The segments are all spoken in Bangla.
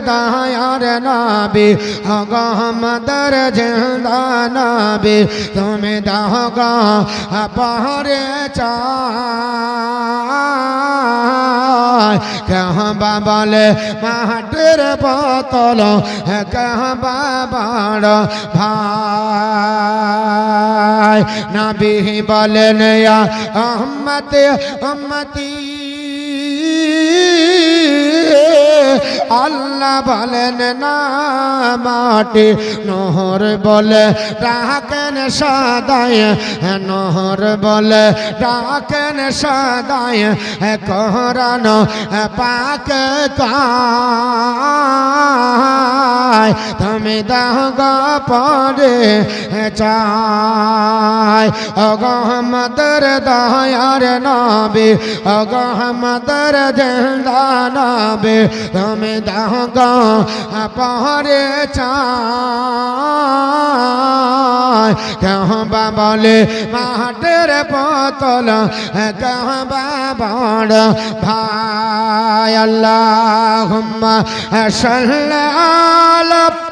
দায়ার নাবি অগহমদর জিন্দা নাবি তুমি দাহগা পাহাড়ে চায় কহবা বলে মাটির বোতল কহবা বড় ভাই নাবি বলেন ইয়া আহমদ উম্মতি আল্লাহ বলেন, না, মাটি নহর বলে ডাকেন সাদায় নহর বলে ডাকেন সাদায় করান পাক কায়, তুমি দাগ পরে চাই অগহমদর দয়ার নবী অগহমদর জেন্দা নবী তুমি দাগ পরে চাহবা বলে মাটের পতল কহবা বড় ভাই আল্লাহ সাল্লাহ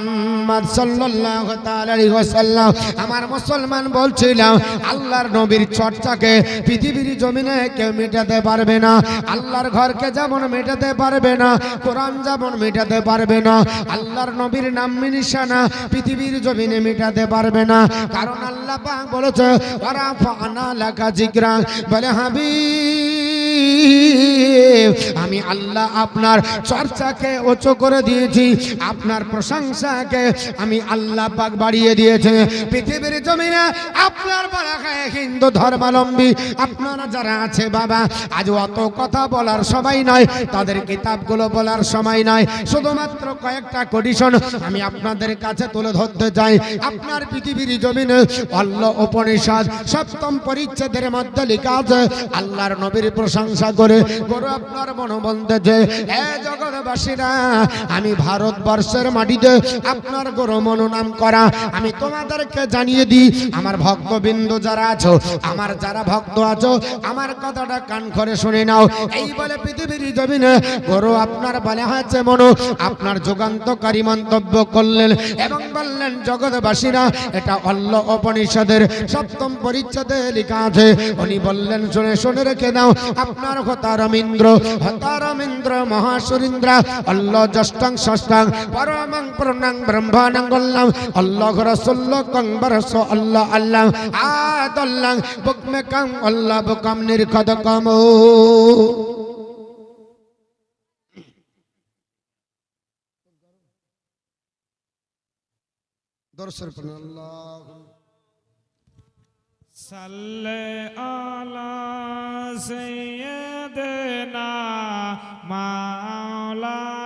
মোহাম্মদ ওয়াসাল্লাম আমার মুসলমান বলছিলাম, আল্লাহর নবীর চর্চাকে পৃথিবীর জমিনে কেউ মেটাতে পারবে না, আল্লাহর ঘরকে যেমন মেটাতে পারবে না, কোরআন যেমন মেটাতে পারবে না, আল্লাহর নবীর নাম নিশানা পৃথিবীর জমিনে মেটাতে পারবে না। কারণ আল্লাহ পাক বলেছে ওরা ফানা জিকরা বলে হাবি আমি আল্লাহ আপনার চর্চাকে উঁচু করে দিয়েছি, আপনার প্রশংসাকে আমি আল্লাহ পাক বাড়িয়ে দিয়েছে। পৃথিবীর জমিনে আপনার বারাকায় হিন্দু ধর্মাবলম্বী, আপনারা যারা আছে বাবা, আজ অত কথা বলার সময় নয়, তাদের কিতাবগুলো বলার সময় নয়। শুধুমাত্র কয়েকটা কন্ডিশন আমি আপনাদের কাছে তুলে ধরতে চাই। আপনার পৃথিবীর জমিনে অল্ল উপনিষদ, সপ্তম পরিচ্ছেদের মধ্যে লেখা আছে, আল্লাহর নবীর প্রশংসা করে গরু আপনার মন বলতেছে এ জগৎবাসীরা, আমি ভারতবর্ষের মাটিতে আপনার গরু মনোনাম করা। আমি তোমাদেরকে জানিয়ে দিই, আমার ভক্তবিন্দু যারা আছো, আমার যারা ভক্ত আছো, আমার কথাটা কান করে শুনে নাও। এই বলে পৃথিবীর জমিনে গরু আপনার বলে হয়েছে মনো, আপনার যুগান্তকারী মন্তব্য করলেন এবং বললেন, জগৎবাসীরা, এটা অল্ল উপনিষদের সপ্তম পরিচ্ছেদে লেখা আছে। উনি বললেন, শুনে শুনে রেখে দাও আপনার হতারমিন্দ্র হতারমিন্দ্র মহাসুরিন্দ্র, অল্ল জষ্টং ষষ্ঠাং পরমং পূর্ণাং ভানাং গল্লাম আল্লাহ রসল্ল কংবর আল্লাহ আল্লাহ আদল্লাং বুক মে কাম, আল্লাহ বুকাম নির্খদ কাম। দর্শন করুন আল্লাহ সাল্লে আলা সাইয়্যিদিনা মাওলানা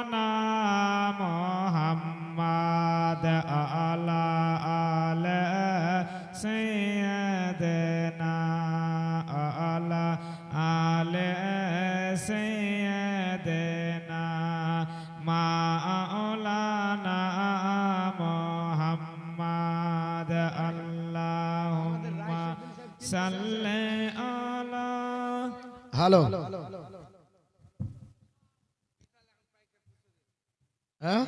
হ্যালো হ্যাঁ?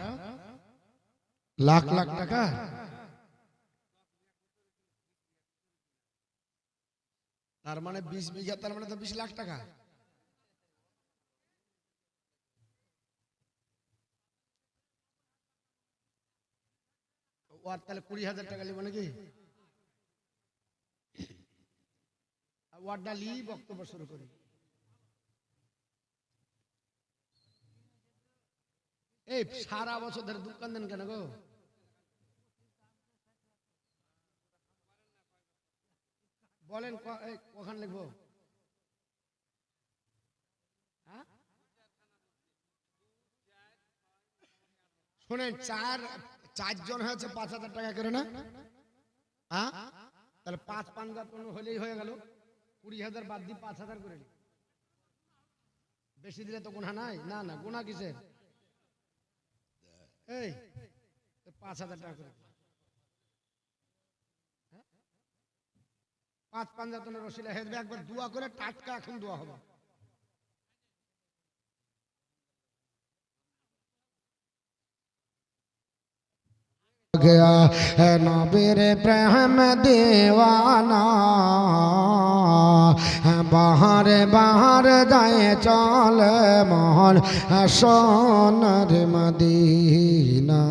লাখ লাখ টাকা? তার মানে বিশ বিঘা, তার মানে তো বিশ লাখ টাকা। ওর তাহলে কুড়ি হাজার টাকা নেব নাকি? ওয়ার্ডটা বক্তব্য শুরু করি। এই সারা বছর ধরে দোকান দেন কেন গো? বলেন কখন লিখব। হ্যাঁ? শোনেন, চার, চারজন হয়েছে পাঁচ হাজার টাকা করে, না? হ্যাঁ? তাহলে পাঁচ পাঁচ পনেরো হলেই হয়ে গেল। কুড়ি হাজার বাদ দিয়ে পাঁচ হাজার করে বেশি দিলে তো গুণা নাই? না না গুণা কিসের? এই পাঁচ হাজার টাকা করে। হ্যাঁ? পাঁচ পাঞ্জাতনের রসিলা হেদবে একবার দোয়া করে টাটকা এখন দোয়া হবে গয়া। এ নবীর প্রেম দেওয়ানা। বাহারে বাহারে যায় চল মহন সোনার মদিনা।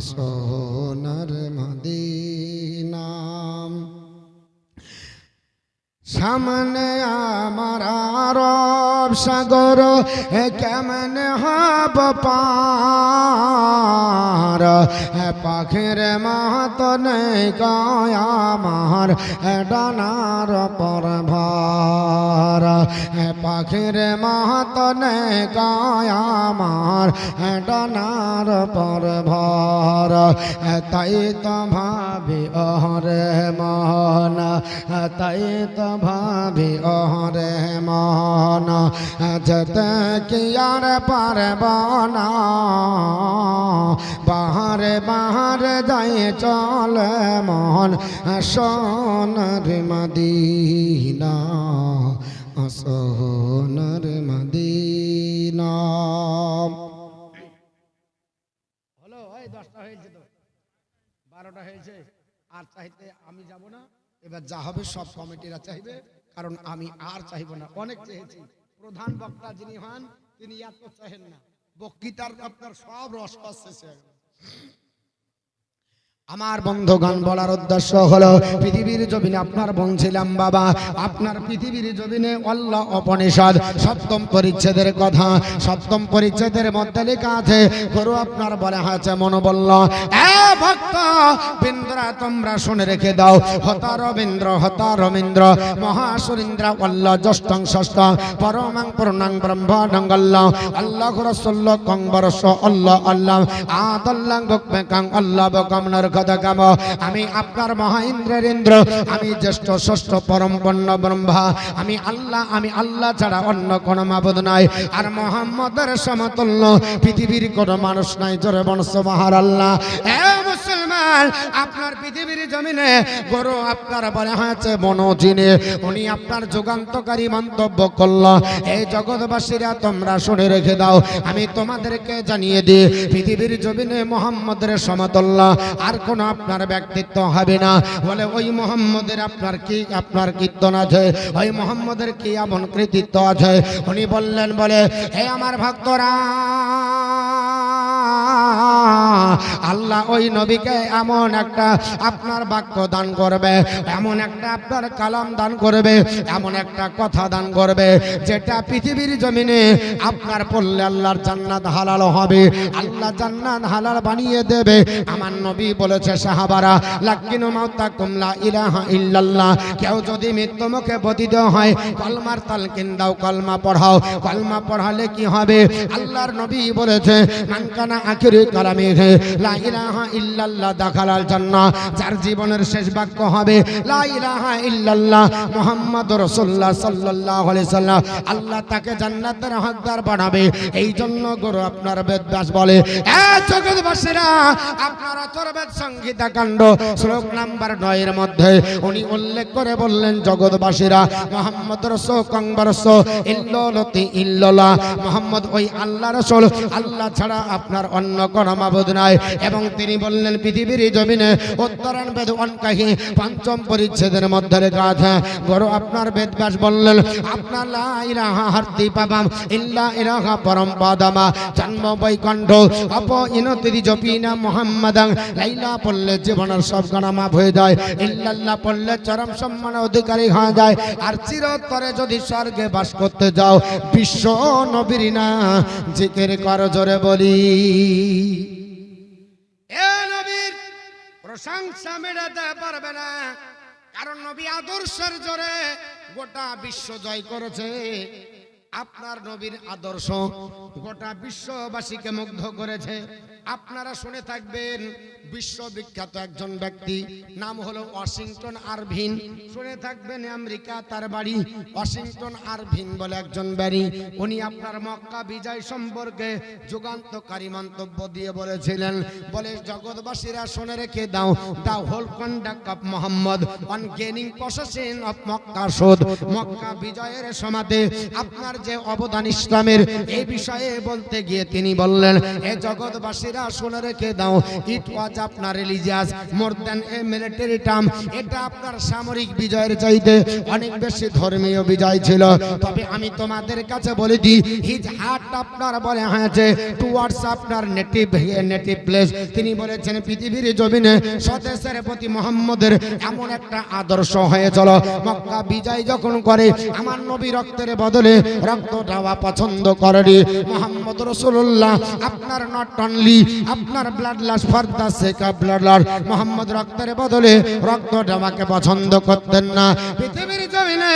সোনার মদিনা। সামনে আমার আরব সাগর কেমন হব পার পাখির মাহাত নেই আমার ডানার পর ভার। পাখির মাহাত নেই আমার ডানার পর ভার। তাই তো ভাবি অহরে মহন তাই তো অহরে মহন যেতে কি আর পারব না বাহারে বাহারে যাই চলে মন সোনার মদিনা সোনার মদিনা হলো, এই দশটা হয়েছে তো। বারোটা হয়েছে, আর চাইতে আমি যাব না। এবার যা হবে সব কমিটিরা চাইবে, কারণ আমি আর চাইব না। অনেক চেয়েছি। প্রধান বক্তা যিনি হন, তিনি এত চাহেন না। বক্তৃতার আপনার সব রস পাচ্ছে। আমার বন্ধগান বলার উদ্দেশ্য হলো, পৃথিবীর জমিনে আপনার বলছিলাম বাবা। আপনার পৃথিবীর জমিনে অল্লাহ অপনিষদ সপ্তম পরিচ্ছেদের কথা। সপ্তম পরিচ্ছেদের মধ্যে লেখা আছে, গরু আপনার বলা হয়েছে মনোবল্ল এ ভক্ত, বিন্দ্রা, তোমরা শুনে রেখে দাও। হতা রবীন্দ্র হতা রবীন্দ্র মহাসুরিন্দ্র অল্লাহ জ্যষ্টং ষষ্ঠ, পরমাং পূর্ণাং ব্রহ্মাণ্ডঙ্গল্ল আল্লাহ রসল্ল কংবরস আল্লাহ আল্লাহ, আদল্লাং বকমেকাং আল্লাহ বকমনর আমি আপনার মহা ইন্দ্র আমি জ্যেষ্ঠ ষষ্ঠ পরম বন্য ব্রহ্মা। আমি আল্লাহ আমি আল্লাহ ছাড়া অন্য কোন মাবুদ নাই। আর মোহাম্মদের সমতুল্য পৃথিবীর কোন মানুষ নাই, জোরে বংশ মহার আল্লাহ মুসলমান! আপনার পৃথিবীর জমিনে গরু আপনার বলে হয়েছে মনোজিনে। উনি আপনার যুগান্তকারী মন্তব্য করল এই জগৎবাসীরা, তোমরা শুনে রেখে দাও, আমি তোমাদেরকে জানিয়ে দিই, পৃথিবীর জমিনে মোহাম্মদের সমতুল্য, আর কোন আপনার ব্যক্তিত্ব হবে না। বলে, ওই মোহাম্মদের আপনার কি, আপনার কীর্তন আছে? ওই মোহাম্মদের কি এমন কৃতিত্ব আছে? উনি বললেন, বলে, হে আমার ভক্তরা, আল্লাহ ওই নবীকে এমন একটা আপনার বাক্য দান করবে, এমন একটা আপনার কালাম দান করবে, এমন একটা কথা দান করবে, যেটা পৃথিবীর জমিনে আপনার পড়লে আল্লাহর জান্নাত হালাল হবে, আল্লাহ জান্নাত হালাল বানিয়ে দেবে। আমার নবী বলেছে, সাহাবারা, লাকিনু মাউতা কুমলা ইলাহা ইল্লাল্লাহ, কেউ যদি মৃত্যু মুখে পতিত হয়, কলমার তালকিন দাও কলমা পড়াও, কলমা পড়ালে কি হবে? আল্লাহর নবী বলেছে মানকানা আখিরি কালামে লা ইলাহা ইল্লাল্লাহ দাখালাল জান্নাহ যার জীবনের শেষ বাক্য হবে আল্লাহ তাকে জান্নাতের হকদার বানাবে। এই জন্য গুরু আপনার বেদব্যাস বলে আপনার মধ্যে উনি উল্লেখ করে বললেন মোহাম্মদ ওই আল্লাহ ছাড়া আপনার অন্য কোন মাবুদ নাই। এবং তিনি বললেন, পৃথিবীর জমিনে উত্তরায়ণ বেদ অনকাহি পঞ্চম পরিচ্ছেদের মধ্যে আছে, গরু আপনার বেদব্যাস বললেন, আপনার লা ইলাহা হারতি পাবাম, ইল্লা ইলাহা পরম পাদামা, জন্ম বৈকণ্ঠ, অপ ইনতি জপিনা মোহাম্মদাং, লাইলা পড়লে জীবনের সব গণা মাফ হয়ে যায়, ইল্লাল্লাহ পড়লে চরম সম্মান অধিকারী হয়ে যায়, আর চিরতরে যদি স্বর্গে বাস করতে যাও, বিশ্ব নবীর না, জিকের কর জোরে বলি। প্রশংসা মেটাতে পারবে না। কারণ নবী আদর্শের জোরে গোটা বিশ্ব জয় করেছে। আপনার নবীর আদর্শ গোটা বিশ্ববাসীকে মুগ্ধ করেছে। আপনারা শুনে থাকবেন, বিশ্ববিখ্যাত একজন ব্যক্তি, নাম হলো ওয়াশিংটন আরভিন। শুনে থাকবেন আমেরিকা, তার বাড়ি ওয়াশিংটন আরভিন বলে একজন বাড়ি উনি আপনার মক্কা বিজয় সম্পর্কে যুগান্তকারী মন্তব্য দিয়ে বলেছিলেন, বলে, জগৎবাসীরা শুনে রেখে দাও the whole conduct of Muhammad on gaining possession of Mecca শোধ। মক্কা বিজয়ের সমাধে, আপনার যে অবদান ইসলামের এই বিষয়ে বলতে গিয়ে তিনি বললেন, এ জগৎবাসীরা শুনে রেখে দাও ইট ওয়াজ আপনার religious more than a military term এটা আপনার সামরিক বিজয়ের চাইতে অনেক বেশি ধর্মীয় বিজয় ছিল। তবে আমি তোমাদের কাছে বলে দিই হিজ হার্ট আপনার বলে হয়েছে টুয়ার্ডস আপনার নেটিভ নেটিভ প্লেস তিনি বলেছেন, পৃথিবীর জমিনে স্বদেশের প্রতি মোহাম্মদের এমন একটা আদর্শ হয়ে চলো। মক্কা বিজয় যখন করে, আমার নবী রক্তের বদলে রক্ত দেওয়া পছন্দ করেনি। মোহাম্মদ রসুল্লাহ আপনার নট অনলি আপনার ব্লাড লাস ফর্দা শেখা ব্লাড লস মোহাম্মদ রক্তের বদলে রক্তটা আমাকে পছন্দ করতেন না। পৃথিবীর জমিনে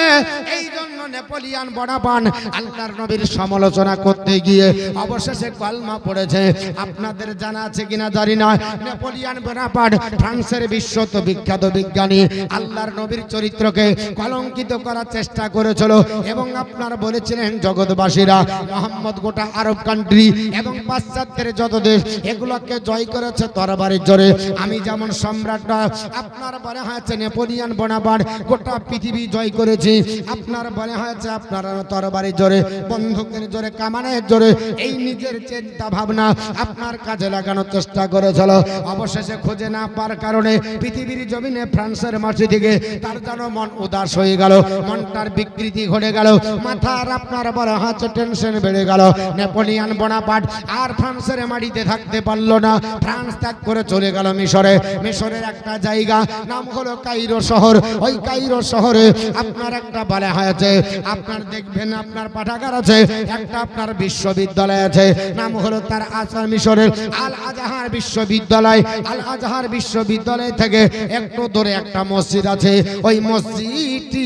এই জন্য নেপোলিয়ান বড়াপান আল্লাহর নবীর সমালোচনা করতে গিয়ে অবশেষে কলমা পড়েছে। আপনাদের জানা আছে কিনা জানি না। নেপোলিয়ান বোনাপাট ফ্রান্সের বিশ্বত বিখ্যাত বিজ্ঞানী আল্লাহর নবীর চরিত্রকে কলঙ্কিত করার চেষ্টা করেছিল এবং আপনার বলেছিলেন, জগৎবাসীরা মোহাম্মদ গোটা আরব কান্ট্রি এবং পাশ্চাত্যের যত দেশ, এগুলোকে জয় করেছে তরবারের জোরে। আমি যেমন সম্রাটরা, আপনার বলে হয়েছে নেপোলিয়ান বোনাপাট গোটা পৃথিবী জয় করেছি। আপনার বলে হয়েছে, আপনার তরবারের জোরে, বন্ধুকের জোরে, কামানের জোরে, এই নিজের চিন্তা ভাবনা আপনার কাজে লাগানোর চেষ্টা করেছিল। অবশেষে খুঁজে না পার কারণে পৃথিবীর জমিনে ফ্রান্সের মাটি থেকে তার যেন মন উদাস হয়ে গেল, মনটার বিকৃতি ঘটে গেল, মাথার আপনার বড় হাত টেনশন বেড়ে গেল। নেপোলিয়ান বোনাপাট আর ফ্রান্সের মাটিতে থাকতে পারল না। ফ্রান্স ত্যাগ করে চলে গেল মিশরে। মিশরের একটা জায়গা, নাম হলো কাইরো শহর। ওই কাইরো শহরে আপনার একটা বলা হয়েছে, আপনার দেখবেন আপনার পাঠাগার আছে, একটা আপনার বিশ্ববিদ্যালয় আছে, নাম হলো তার আসার মিশরের আল আজাহার বিশ্ববিদ্যালয়। আল আজাহার বিশ্ববিদ্যালয় থেকে একটু দূরে একটা মসজিদ আছে, ওই মসজিদটি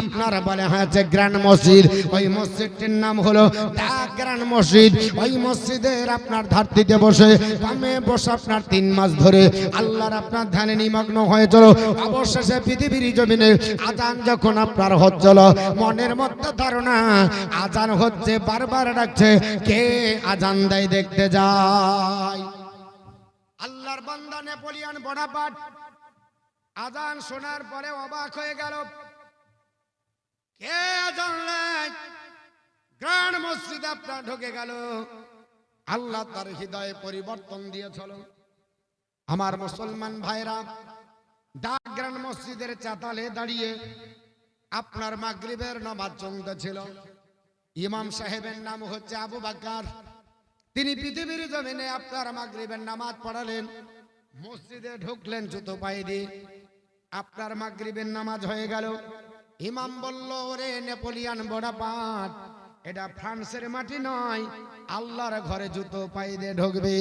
আপনার বলা হয়েছে গ্র্যান্ড মসজিদ। ওই মসজিদটির নাম হলো দা গ্র্যান্ড মসজিদ। ওই মসজিদের আপনার ধারতিতে বসে কামে বসে আপনার তিন মাস ধরে আল্লাহর আপনার ধ্যানে নিমগ্ন হয়ে চলো। অবশেষে পৃথিবীর জমিনে আজান যখন আপনার হচ্ছিল, মনের মধ্যে ধারণা আজান হচ্ছে, বারবার ডাকছে, কে আজান দেয় দেখতে যায় আল্লাহর বান্দা নেপোলিয়ান বড়াপাট আজান শোনার পরে অবাক হয়ে গেল। কে আজান গ্রান্ড মসজিদ আপনার ঢুকে গেল। আল্লাহ তার হৃদয়ে পরিবর্তন দিয়েছিল আমার মুসলমান ভাইরা ডাক গ্রান্ড মসজিদের চাতালে দাঁড়িয়ে আপনার মাগরিবের নামাজ চলতেছিল। ইমাম সাহেবের নাম হচ্ছে আবু বাকার তিনি পৃথিবীর জমিনে আপনার মাগরিবের নামাজ পড়ালেন, মসজিদে ঢুকলেন, জুতো পায়ে দিয়ে। আপনার মাগরিবের নামাজ হয়ে গেল। ইমাম বলল, ওরে নেপোলিয়ান বোনাপাট এটা ফ্রান্সের মাটি নয়, আল্লাহর ঘরে জুতো পায়ে দিয়ে ঢুকবে।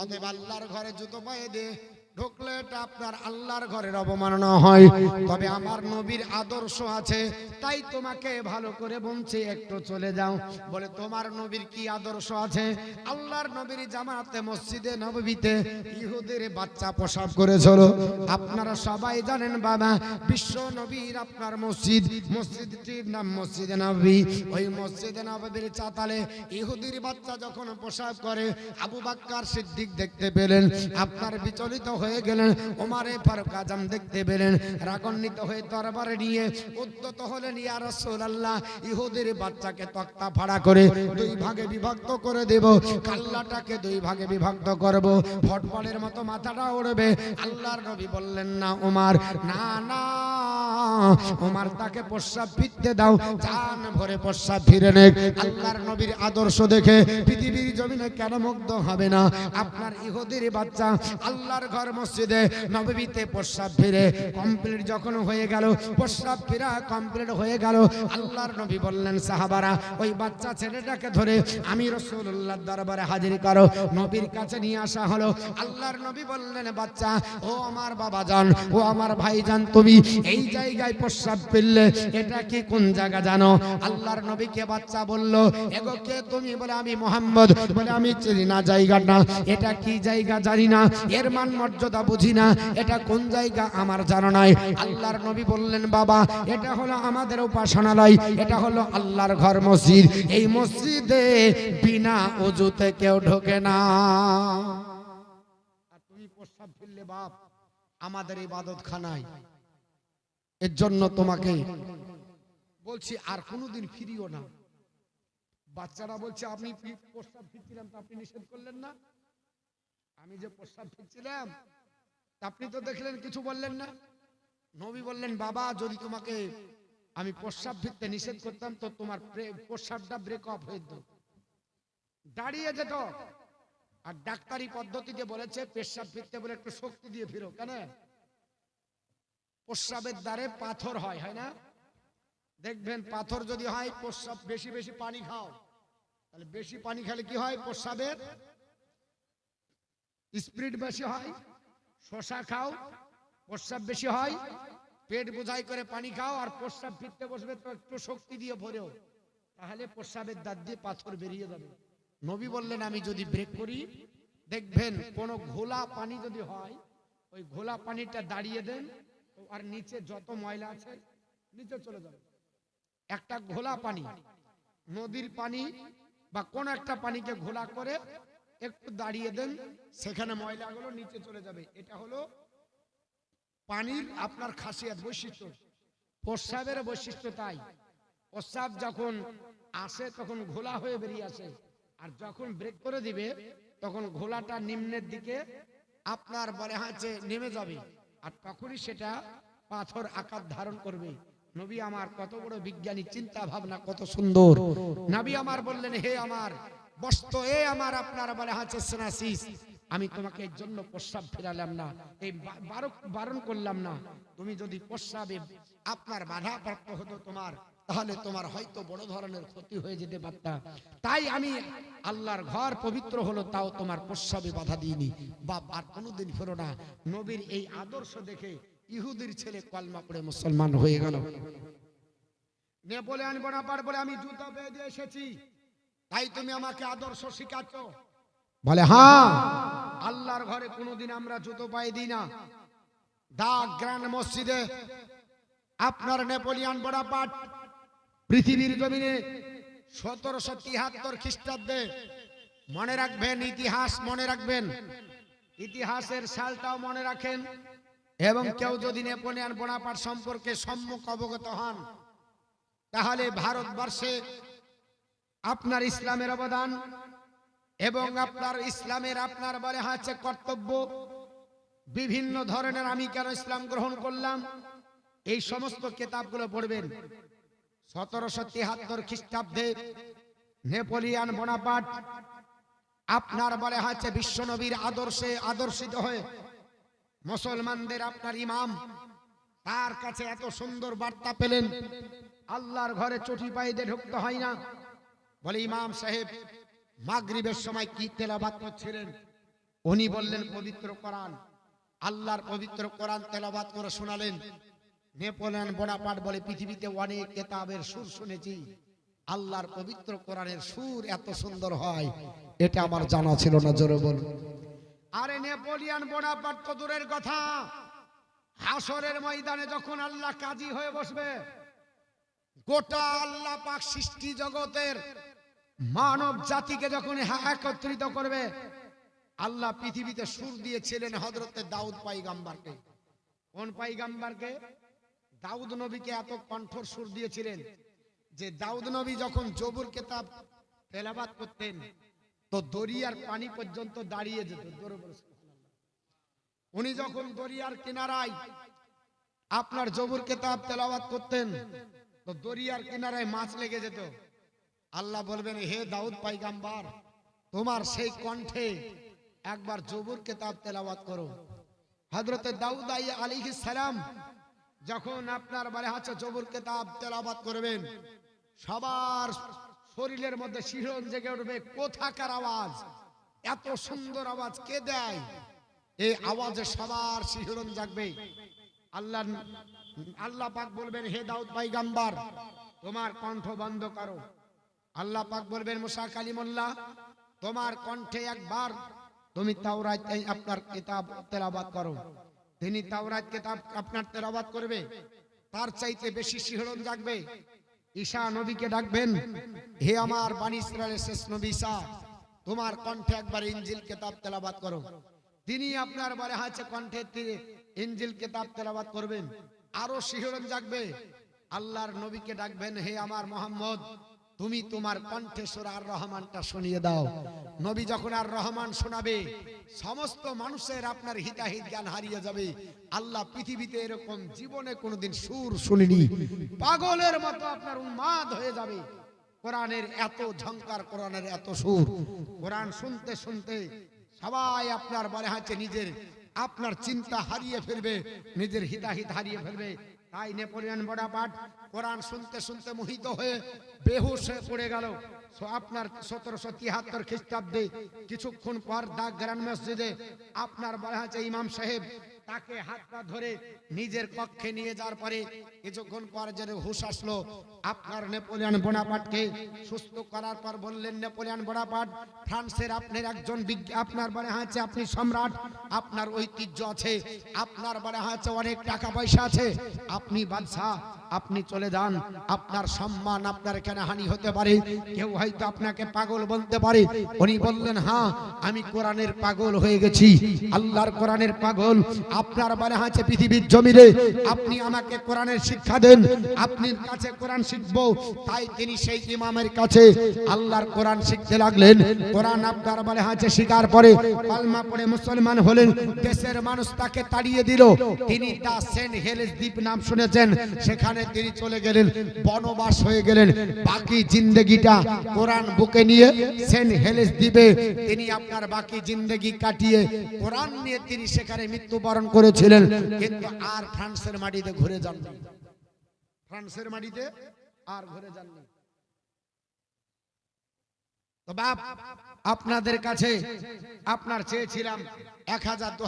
অতএব আল্লাহর ঘরে জুতো পায়ে দিয়ে ঢুকলে এটা আপনার আল্লাহর ঘরের অবমাননা হয়। তবে আমার নবীর আদর্শ আছে তাই তোমাকে ভালো করে বলছি, একটু চলে যাও। বলে, তোমার নবীর কি আদর্শ আছে? আল্লাহর নবীর জামাতে মসজিদে নববীতে ইহুদের বাচ্চা প্রসাব করেছিল। আপনারা সবাই জানেন বাবা, বিশ্ব নবীর আপনার মসজিদ, মসজিদটির নাম মসজিদে নবী। ওই মসজিদে নবীর চাতালে ইহুদির বাচ্চা যখন প্রসাব করে, আবু বাক্কার সিদ্দিক দেখতে পেলেন, আপনার বিচলিত হয়ে গেলেন, ওমারে ফারুক আজম দেখতে পেলেন, রাগান্বিত হয়ে তরবারে নিয়ে উদ্যত হলেন ইয়া রাসূলুল্লাহ, ইহুদির বাচ্চাকে তক্তা ফাড়া করে দুই ভাগে বিভক্ত করে দেব। কাল্লাটাকে দুই ভাগে বিভক্ত করব। ফটফটের মতো মাথাটা উড়বে। আল্লাহর নবী বললেন, না ওমার না না ওমার তাকে প্রস্রাব ফিরতে দাও। জান ভরে প্রস্রাব ফিরে নে আল্লাহর নবীর আদর্শ দেখে পৃথিবীর জমিনে কেন মুগ্ধ হবে না? আপনার ইহুদির বাচ্চা আল্লাহর ঘর মসজিদে নববীতে প্রস্রাব ফিরে কমপ্লিট যখন হয়ে গেল, প্রস্রাব ফিরা কমপ্লিট হয়ে গেল। আল্লাহর নবী বললেন, সাহাবারা, ওই বাচ্চা ছেলেটাকে ধরে আমি রসুল্লাহ দরবারে হাজির করো। নবীর কাছে নিয়ে আসা হলো। আল্লাহর নবী বললেন, বাচ্চা, ও আমার বাবা জান ও আমার ভাই যান তুমি এই জায়গায় প্রস্রাব ফেললে, এটা কি কোন জায়গা জানো? আল্লাহর নবীকে বাচ্চা বলল, এগো কে তুমি? বলে, আমি মোহাম্মদ। বলে, আমি চিনি না জায়গাটা। এটা কি জায়গা জানি না। এর মান মর্যাদা বুঝি না। এটা কোন জায়গা আমার জানা নাই। আল্লাহর নবী বললেন, বাবা, এটা হলো আমাদের উপাসনালয়, এটা হলো আল্লাহর ঘর মসজিদ। এই মসজিদে বিনা অজুতে কেউ ঢোকে না। তুমি প্রস্তাব ফেললে, বাপ, আমাদের ইবাদত খানায় এর জন্য তোমাকে বলছি, আর কোনোদিন ফিরিও না। বাচ্চারা বলছে, আপনি প্রস্তাব ফিরছিলাম তো আপনি নিষেধ করলেন না? আমি যে প্রস্তাব ফিরছিলাম আপনি তো দেখলেন, কিছু বললেন না। নবী বললেন, বাবা, যদি তোমাকে আমি প্রস্রাব ফিরতে নিষেধ করতাম, তো তোমার প্রে- প্রস্রাবটা ব্রেক অফ হয়ে যেত। দাঁড়িয়ে যেত। আর ডাক্তারি পদ্ধতিতে বলেছে, পেশাব ফিরতে বলে একটু শক্তি দিয়ে ফিরো, কেন? প্রস্রাবের দ্বারে পাথর হয় হয় না? দেখবেন পাথর যদি হয়, প্রস্রাব বেশি বেশি পানি খাও। তাহলে বেশি পানি খেলে কি হয়? প্রস্রাবের স্পিড বেশি হয়, শশা খাও, প্রস্রাব বেশি হয় পেট বোঝাই করে পানি খাও আর প্রস্রাব ফিরতে বসবে তো একটু শক্তি দিয়ে ভরেও। তাহলে প্রস্রাবের দাঁত দিয়ে পাথর বেরিয়ে যাবে। নবী বললেন, আমি যদি ব্রেক করি, দেখবেন কোন ঘোলা পানি যদি হয়, ওই ঘোলা পানিটা দাঁড়িয়ে দেন আর নিচে যত ময়লা আছে, নিচে চলে যাবে। একটা ঘোলা পানি, নদীর পানি বা কোন একটা পানিকে ঘোলা করে একটু দাঁড়িয়ে দেন, সেখানে ময়লাগুলো নিচে চলে যাবে। এটা হলো পানির আপনার খাসিয়াত বৈশিষ্ট্য। প্রস্রাবের বৈশিষ্ট্য তাই। প্রস্রাব যখন আসে তখন ঘোলা হয়ে বেরিয়ে আসে। আর যখন ব্রেক করে দিবে তখন ঘোলাটা নিম্নের দিকে আপনার বলে হাঁচে নেমে যাবে। আর তখনই সেটা পাথর আকার ধারণ করবে। নবী আমার কত বড় বিজ্ঞানী চিন্তা ভাবনা কত সুন্দর। নবী আমার বললেন হে আমার বস্ত এ আমার আপনার বলে হাঁচে সেনাসিস। আমি তোমাকে এর জন্য প্রস্রাব ফেরালাম না। এই বারণ করলাম না। তুমি যদি প্রস্রাবে আপনার বাধা প্রাপ্ত হতো তোমার, তাহলে তোমার হয়তো বড় ধরনের ক্ষতি হয়ে যেতে পারতা। তাই আমি আল্লাহর ঘর পবিত্র হলো, তাও তোমার প্রস্রাবে বাধা দিইনি। বা আর কোনোদিন ফেরো না। নবীর এই আদর্শ দেখে ইহুদির ছেলে কলমা পড়ে মুসলমান হয়ে গেল। নেপোলিয়ান বোনাপার বলে, আমি জুতো বেঁধে এসেছি। তাই তুমি আমাকে আদর্শ শিখাচ্ছ। বলে হ্যাঁ। আল্লাহর ঘরে কোনোদিন আমরা জুতো পাই দিই না। দা গ্র্যান্ড মসজিদে আপনার নেপোলিয়ান বোনাপাট পৃথিবীর জমিনে সতেরোশো তিয়াত্তর খ্রিস্টাব্দে মনে রাখবেন, ইতিহাস মনে রাখবেন। ইতিহাসের সালটাও মনে রাখেন। এবং কেউ যদি নেপোলিয়ান বোনাপাট সম্পর্কে সম্মুখ অবগত হন, তাহলে ভারতবর্ষে আপনার ইসলামের অবদান এবং আপনার ইসলামের আপনার বলে হচ্ছে কর্তব্য। বিভিন্ন ধরনের আমি কেন ইসলাম গ্রহণ করলাম? এই সমস্ত কেতাবগুলো পড়বেন। সতেরোশো তিয়াত্তর খ্রিস্টাব্দে নেপোলিয়ান বোনাপাট আপনার বলে হচ্ছে বিশ্বনবীর আদর্শে আদর্শিত হয়ে মুসলমানদের আপনার ইমাম তার কাছে এত সুন্দর বার্তা পেলেন। আল্লাহর ঘরে চটি পাইতে ঢুকতে হয় না। বলে ইমাম সাহেব মাগরিবের সময় কি তেলাবাত করছিলেন? উনি বললেন, পবিত্র কোরআন। আল্লাহর পবিত্র কোরআন তেলাবাত করে শোনালেন। নেপোলিয়ন বোনাপাট বলে পৃথিবীতে অনেক কেতাবের সুর শুনেছি। আল্লাহর পবিত্র কোরআনের সুর এত সুন্দর হয়, এটা আমার জানা ছিল না, জোরে বল আরে নেপোলিয়ন বোনাপাট তো দূরের কথা। হাসরের ময়দানে যখন আল্লাহ কাজী হয়ে বসবে, গোটা আল্লাহ পাক সৃষ্টি জগতের মানব জাতিকে যখন একত্রিত করবে, আল্লাহ পৃথিবীতে সুর দিয়েছিলেন হজরতে দাউদ পাইগাম্বারকে কোন পাইগাম্বারকে দাউদ নবীকে এত কণ্ঠর সুর দিয়েছিলেন যে দাউদ নবী যখন জবুর কেতাব তেলাবাত করতেন, তো দরিয়ার পানি পর্যন্ত দাঁড়িয়ে যেত। উনি যখন দরিয়ার কিনারায় আপনার জবুর কেতাব তেলাওয়াত করতেন, তো দরিয়ার কিনারায় মাছ লেগে যেত। আল্লাহ বলবেন, হে দাউদ পাইগাম্বার তোমার সেই কণ্ঠে একবার জবুর কেতাব তেলাওয়াত করো। হজরতে দাউদ আলাইহিস সালাম যখন আপনার বারে হাতে জবুর কেতাব তেলাবাত করবেন, সবার শরীরের মধ্যে শিহরণ জেগে উঠবে। কোথাকার আওয়াজ? এত সুন্দর আওয়াজ কে দেয়? এই আওয়াজে সবার শিহরণ জাগবে। আল্লাহ আল্লাহ পাক বলবেন, হে দাউদ পাইগাম্বার তোমার কণ্ঠ বন্ধ করো। আল্লাহ পাক বলবেন, মুসা কালিমুল্লাহ, তোমার কণ্ঠে একবার তুমি তাওরাত আপনার কিতাব তেলাবাত করো। তিনি তাওরাত কিতাব আপনার তেলাবাত করবে। তার চাইতে বেশি শিহরণ জাগবে। ঈশা নবীকে ডাকবেন, হে আমার বাণী ইসরায়েলের শেষ নবী ঈশা, তোমার কণ্ঠে একবার ইঞ্জিল কিতাব তেলাবাত করো। তিনি আপনার বারে হাতে কণ্ঠে ইঞ্জিল কিতাব তেলাবাত করবেন। আরও শিহরণ জাগবে। আল্লাহর নবীকে ডাকবেন, হে আমার মোহাম্মদ তুমি তোমার কণ্ঠে সুরা আর রহমানটা শুনিয়ে দাও। নবী যখন আর রহমান শোনাবে, সমস্ত মানুষের আপনার হিতাহিত জ্ঞান হারিয়ে যাবে। আল্লাহ পৃথিবীতে এরকম জীবনে কোনোদিন সুর শুনিনি। পাগলের মতো আপনার উন্মাদ হয়ে যাবে। কোরআনের এত ঝংকার, কোরআনের এত সুর। কোরআন শুনতে শুনতে সবাই আপনার বলে হাতে নিজের আপনার চিন্তা হারিয়ে ফেলবে, নিজের হিতাহিত হারিয়ে ফেলবে। তাই নেপোলিয়ন বড়াপাট কোরআন শুনতে শুনতে মোহিত হয়ে বেহুশ হয়ে পড়ে গেল। আপনার সতেরোশো তিয়াত্তর খ্রিস্টাব্দে কিছুক্ষণ পর দাগ গ্রান মসজিদে আপনার বলা হচ্ছে ইমাম সাহেব, তাকে হাত পা ধরে নিজের কক্ষে নিয়ে যাওয়ার পরে কিছুক্ষণ পর যে হুশ আসলো, আপনার নেপোলিয়ন বোনাপাটকে সুস্থ করার পর বললেন, নেপোলিয়ন বোনাপাট ফ্রান্সের আপনার একজন আপনার বলে হচ্ছে আপনি সম্রাট, আপনার ঐতিহ্য আছে, আপনার বলে হচ্ছে অনেক টাকা পয়সা আছে, আপনি বাদশাহ, আপনি চলে যান, আপনার সম্মান আপনার এখানে হানি হতে পারে, কেউ হয়তো আপনাকে পাগল বলতে পারে। উনি বললেন হ্যাঁ আমি কোরআনের পাগল হয়ে গেছি। আল্লাহর কোরআনের পাগল। আপনার বলে আছে পৃথিবীর জমিনে। আপনি আমাকে কোরআনের শিক্ষা দেন। আপনি কাছে কোরআন শিখব। তাই তিনি সেই ইমামের কাছে আল্লাহর কোরআন শিখতে লাগলেন। কোরআন আপনার বলে আছে শিকার পরে পালমা পড়ে মুসলমান হলেন। দেশের মানুষ তাকে তাড়িয়ে দিল। তিনি দা সেন্ট হেলেস দ্বীপ নাম শুনেছেন। সেখানে তিনি চলে গেলেন, বনবাস হয়ে গেলেন। বাকি জিন্দগিটা কোরআন বুকে নিয়ে সেন্ট হেলেস দ্বীপে তিনি আপনার বাকি জিন্দগি কাটিয়ে কোরআন নিয়ে তিনি সেখানে মৃত্যুবরণ করেছিলেন। কিন্তু আর ফ্রান্সের মাটিতে ঘুরে যাননি। ফ্রান্সের মাটিতে আর ঘুরে যাননি। তো বাপ, আপনাদের কাছে আপনার চেয়েছিলাম এক হাজার, দু